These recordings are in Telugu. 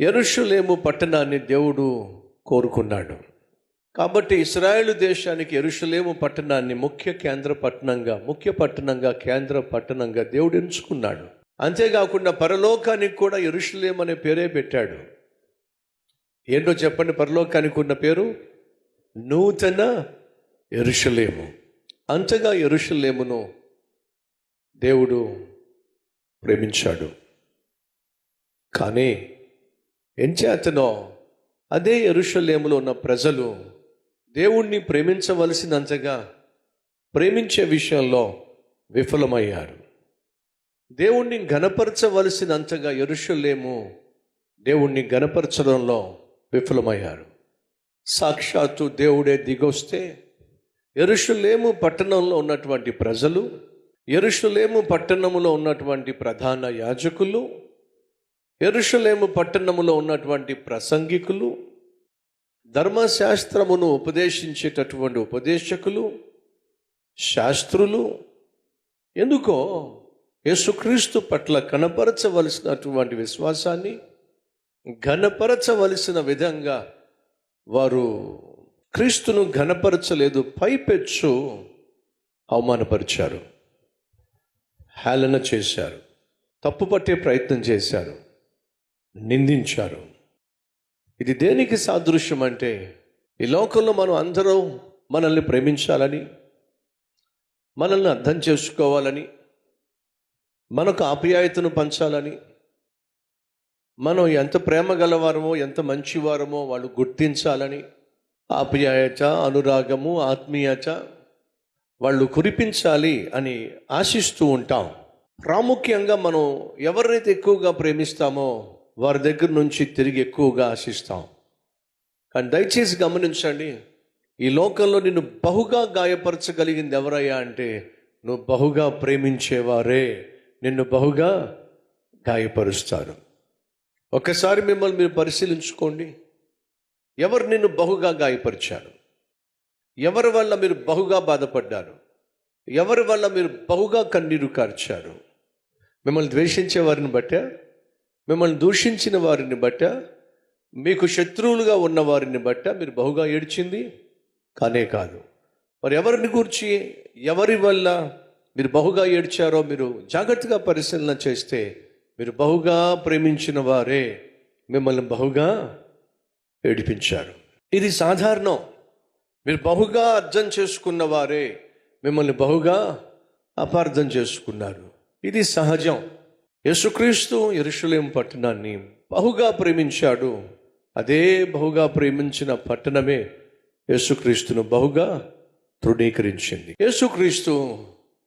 ఎరుషులేము పట్టణాన్ని దేవుడు కోరుకున్నాడు. కాబట్టి ఇస్రాయేల్ దేశానికి ఎరుషులేము పట్టణాన్ని ముఖ్య కేంద్ర పట్టణంగా ముఖ్య పట్టణంగా కేంద్ర పట్టణంగా దేవుడు ఎంచుకున్నాడు. అంతేకాకుండా పరలోకానికి కూడా ఎరుషులేం అనే పేరే పెట్టాడు. ఏంటో చెప్పండి పరలోకానికి ఉన్న పేరు? నూతన ఎరుషులేము. అంతగా ఎరుషులేమును దేవుడు ప్రేమించాడు. కానీ ఎంచేతనో అదే ఎరుషలేములో ఉన్న ప్రజలు దేవుణ్ణి ప్రేమించవలసినంతగా ప్రేమించే విషయంలో విఫలమయ్యారు. దేవుణ్ణి ఘనపరచవలసినంతగా ఎరుషలేము దేవుణ్ణి గనపరచడంలో విఫలమయ్యారు. సాక్షాత్తు దేవుడే దిగొస్తే ఎరుషులేము పట్టణంలో ఉన్నటువంటి ప్రజలు ఎరుషులేము పట్టణంలో ఉన్నటువంటి ప్రధాన యాజకులు ఎరుషలేము పట్టణములో ఉన్నటువంటి ప్రసంగికులు ధర్మశాస్త్రమును ఉపదేశించేటటువంటి ఉపదేశకులు శాస్త్రులు ఎందుకో యేసుక్రీస్తు పట్ల కనపరచవలసినటువంటి విశ్వాసాన్ని ఘనపరచవలసిన విధంగా వారు క్రీస్తును ఘనపరచలేదు పైపెచ్చు అవమానపరిచారు హేళన చేశారు తప్పుపట్టే ప్రయత్నం చేశారు. నిందించారు. ఇది దేనికి సాదృశ్యం అంటే ఈ లోకంలో మనం అందరూ మనల్ని ప్రేమించాలని మనల్ని అర్థం చేసుకోవాలని మనకు ఆప్యాయతను పంచాలని మనం ఎంత ప్రేమ గలవారమో ఎంత మంచివారమో వాళ్ళు గుర్తించాలని ఆప్యాయత అనురాగము ఆత్మీయత వాళ్ళు కురిపించాలి అని ఆశిస్తూ ఉంటాం. ప్రాముఖ్యంగా మనం ఎవరినైతే ఎక్కువగా ప్రేమిస్తామో వారి దగ్గర నుంచి తిరిగి ఎక్కువగా ఆశిస్తాం. కానీ దయచేసి గమనించండి ఈ లోకంలో నిన్ను బహుగా గాయపరచగలిగింది ఎవరయ్యా అంటే నువ్వు బహుగా ప్రేమించేవారే నిన్ను బహుగా గాయపరుస్తారు. ఒకసారి మిమ్మల్ని మీరు పరిశీలించుకోండి ఎవరు నిన్ను బహుగా గాయపరిచారు? ఎవరి వల్ల మీరు బహుగా బాధపడ్డారు? ఎవరి వల్ల మీరు బహుగా కన్నీరు కార్చారు? మిమ్మల్ని ద్వేషించే వారిని బట్టే మిమ్మల్ని దూషించిన వారిని బట్ట మీకు శత్రువులుగా ఉన్న వారిని బట్ట మీరు బహుగా ఏడ్చింది? కానే కాదు. మరి ఎవరిని గూర్చి ఎవరి వల్ల మీరు బహుగా ఏడ్చారో మీరు జాగ్రత్తగా పరిశీలన చేస్తే మీరు బహుగా ప్రేమించిన వారే మిమ్మల్ని బహుగా ఏడిపించారు. ఇది సాధారణం. మీరు బహుగా అర్థం చేసుకున్న వారే మిమ్మల్ని బహుగా అపార్థం చేసుకున్నారు. ఇది సహజం. యేసుక్రీస్తు ఎరుషులేం పట్టణాన్ని బహుగా ప్రేమించాడు. అదే బహుగా ప్రేమించిన పట్టణమే యేసుక్రీస్తును బహుగా తృఢీకరించింది యేసుక్రీస్తు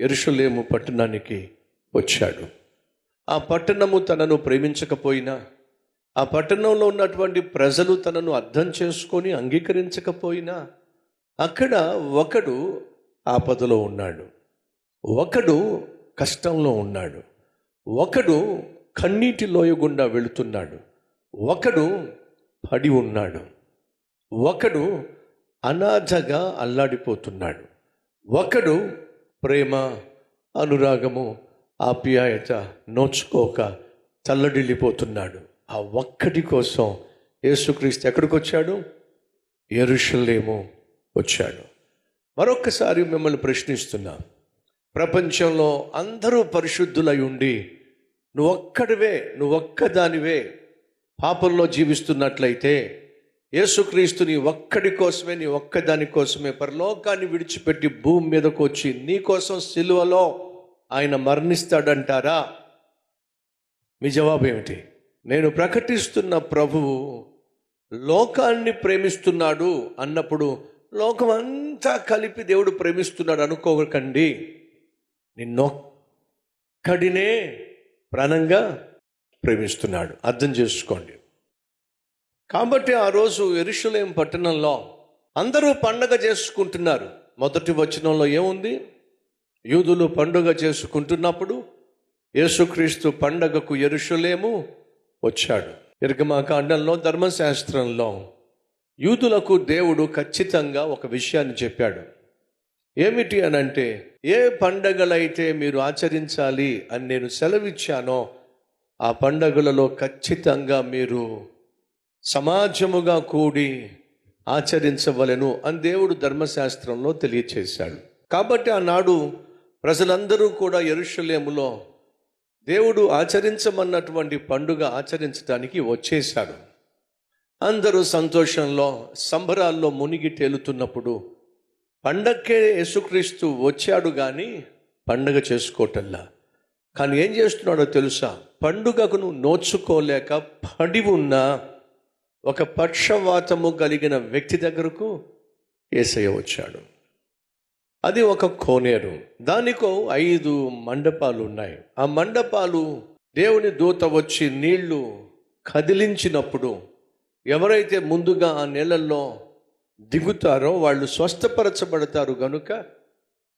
ఎరుషులేము పట్టణానికి వచ్చాడు. ఆ పట్టణము తనను ప్రేమించకపోయినా ఆ పట్టణంలో ఉన్నటువంటి ప్రజలు తనను అర్థం చేసుకొని అంగీకరించకపోయినా అక్కడ ఒకడు ఆపదలో ఉన్నాడు. ఒకడు కష్టంలో ఉన్నాడు. ఒకడు కన్నీటి లోయ గుండా వెళుతున్నాడు. ఒకడు పడి ఉన్నాడు. ఒకడు అనాథగా అల్లాడిపోతున్నాడు. ఒకడు ప్రేమ అనురాగము ఆప్యాయత నోచుకోక తల్లడిల్లిపోతున్నాడు ఆ ఒక్కటి కోసం యేసుక్రీస్తు ఎక్కడికి వచ్చాడు ఎరుషలేము వచ్చాడు. మరొక్కసారి మిమ్మల్ని ప్రశ్నిస్తున్నా. ప్రపంచంలో అందరూ పరిశుద్ధులై ఉండి నువ్వు ఒక్కడివే నువ్వు ఒక్కదానివే పాపంలో జీవిస్తున్నట్లయితే యేసుక్రీస్తు నీ ఒక్కడి కోసమే నీ ఒక్కదాని కోసమే పరలోకాన్ని విడిచిపెట్టి భూమి మీదకు వచ్చి నీ కోసం సిలువలో ఆయన మరణిస్తాడంటారా? మీ జవాబు ఏమిటి నేను ప్రకటిస్తున్న ప్రభువు లోకాన్ని ప్రేమిస్తున్నాడు అన్నప్పుడు లోకం అంతా కలిపి దేవుడు ప్రేమిస్తున్నాడు అనుకోకండి. నిన్నొక్కడినే ప్రాణంగా ప్రేమిస్తున్నాడు. అర్థం చేసుకోండి. కాబట్టి ఆ రోజు ఎరుషులేం పట్టణంలో అందరూ పండగ చేసుకుంటున్నారు. మొదటి వచనంలో ఏముంది? యూదులు పండుగ చేసుకుంటున్నప్పుడు యేసుక్రీస్తు పండగకు ఎరుషులేము వచ్చాడు. ఇర్గమాకాండంలో ధర్మశాస్త్రంలో యూదులకు దేవుడు ఖచ్చితంగా ఒక విషయాన్ని చెప్పాడు. ఏమిటి అని అంటే ఏ పండగలైతే మీరు ఆచరించాలి అని నేను సెలవిచ్చానో ఆ పండగలలో ఖచ్చితంగా మీరు సమాజముగా కూడి ఆచరించవలెను అని దేవుడు ధర్మశాస్త్రంలో తెలియచేశాడు. కాబట్టి ఆనాడు ప్రజలందరూ కూడా ఎరుషలేములో దేవుడు ఆచరించమన్నటువంటి పండుగ ఆచరించడానికి వచ్చేశాడు అందరూ సంతోషంలో సంబరాల్లో మునిగి తేలుతున్నప్పుడు పండక్కే యేసుక్రీస్తు వచ్చాడు కానీ పండగ చేసుకోవటల్లా కానీ ఏం చేస్తున్నాడో తెలుసా? పండుగకు నోచుకోలేక పడి ఉన్న ఒక పక్షవాతము కలిగిన వ్యక్తి దగ్గరకు ఏసయ్య వచ్చాడు. అది ఒక కోనేరు. దానికో ఐదు మండపాలు ఉన్నాయి ఆ మండపాలు దేవుని దూత వచ్చి నీళ్ళు కదిలించినప్పుడు ఎవరైతే ముందుగా ఆ నీళ్ళల్లో దిగుతారో వాళ్ళు స్వస్థపరచబడతారు గనుక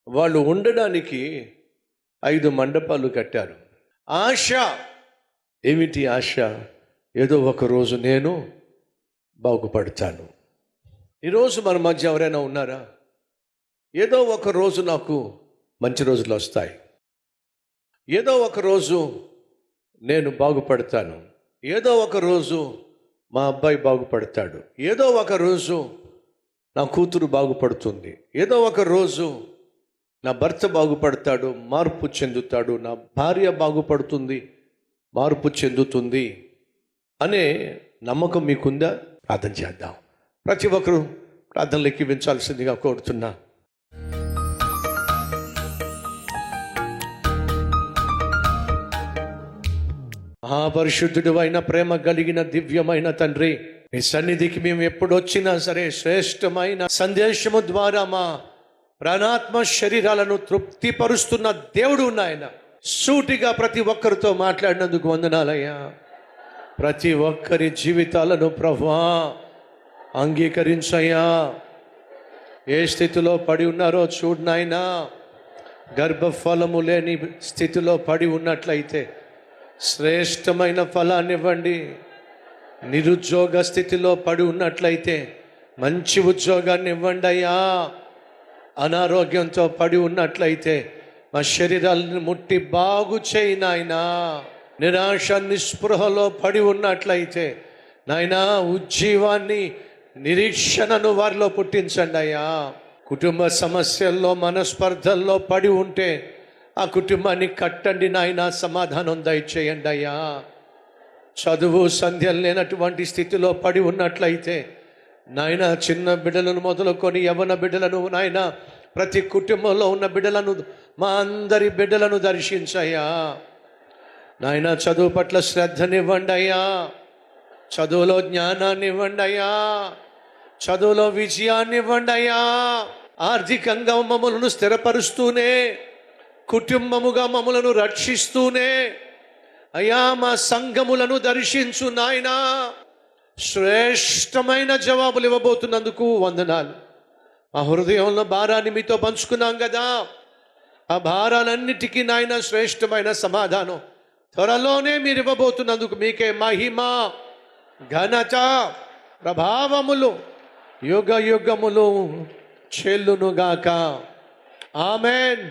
వాళ్ళు ఉండడానికి ఐదు మండపాలు కట్టారు. ఆశ. ఏమిటి ఆశ? ఏదో ఒక రోజు నేను బాగుపడతాను. ఈరోజు మన మధ్య ఎవరైనా ఉన్నారా? ఏదో ఒక రోజు నాకు మంచి రోజులు వస్తాయి. ఏదో ఒక రోజు నేను బాగుపడతాను. ఏదో ఒక రోజు మా అబ్బాయి బాగుపడతాడు. ఏదో ఒక రోజు నా కూతురు బాగుపడుతుంది. ఏదో ఒక రోజు నా భర్త బాగుపడతాడు మార్పు చెందుతాడు నా భార్య బాగుపడుతుంది మార్పు చెందుతుంది అనే నమ్మకం మీకుందా? ప్రార్థన చేద్దాం. ప్రతి ఒక్కరూ ప్రార్థనలు ఎక్కివించాల్సిందిగా కోరుతున్నా. మహాపరిశుద్ధుడు అయిన ప్రేమ కలిగిన దివ్యమైన తండ్రి మీ సన్నిధికి మేము ఎప్పుడు వచ్చినా సరే శ్రేష్టమైన సందేశము ద్వారా మా ప్రాణాత్మ శరీరాలను తృప్తిపరుస్తున్న దేవుడు నాయన. సూటిగా ప్రతి ఒక్కరితో మాట్లాడినందుకు వందనాలయ్యా. ప్రతి ఒక్కరి జీవితాలను ప్రభా అంగీకరించయ్యా. ఏ స్థితిలో పడి ఉన్నారో చూడు నాయనా. గర్భఫలము లేని స్థితిలో పడి ఉన్నట్లయితే శ్రేష్టమైన ఫలాన్ని ఇవ్వండి నిరుద్యోగ స్థితిలో పడి ఉన్నట్లయితే మంచి ఉద్యోగాన్ని ఇవ్వండి అయ్యా. అనారోగ్యంతో పడి ఉన్నట్లయితే మా శరీరాలను ముట్టి బాగు చేయి నాయనా. నిరాశ నిస్పృహలో పడి ఉన్నట్లయితే నాయనా ఉజ్జీవాన్ని నిరీక్షణను వారిలో పుట్టించండి అయ్యా. కుటుంబ సమస్యల్లో మనస్పర్ధల్లో పడి ఉంటే ఆ కుటుంబాన్ని కట్టండి నాయన. సమాధానం దయచేయండి అయ్యా. చదువు సంధ్యలు లేనటువంటి స్థితిలో పడి ఉన్నట్లయితే నాయన చిన్న బిడ్డలను మొదలుకొని యవన బిడ్డలను నాయన ప్రతి కుటుంబంలో ఉన్న బిడ్డలను మా అందరి బిడ్డలను దర్శించయ్యా. నాయన చదువు పట్ల శ్రద్ధనివ్వండి అయ్యా. చదువులో జ్ఞానాన్ని ఇవ్వండి అయ్యా. చదువులో విజయాన్ని ఇవ్వండి అయ్యా. ఆర్థికంగా మమ్మలను స్థిరపరుస్తూనే కుటుంబముగా మమ్మలను రక్షిస్తూనే అయ్యా మా సంఘములను దర్శించు నాయనా. శ్రేష్టమైన జవాబులు ఇవ్వబోతున్నందుకు వందనాలు. ఆ హృదయంలో భారాన్ని మీతో పంచుకున్నాం కదా. ఆ భారాలన్నిటికీ నాయన శ్రేష్టమైన సమాధానం. త్వరలోనే మీరు ఇవ్వబోతున్నందుకు మీకే మహిమ ఘనత ప్రభావములు యుగ యుగములు చెల్లునుగాక. ఆమెన్.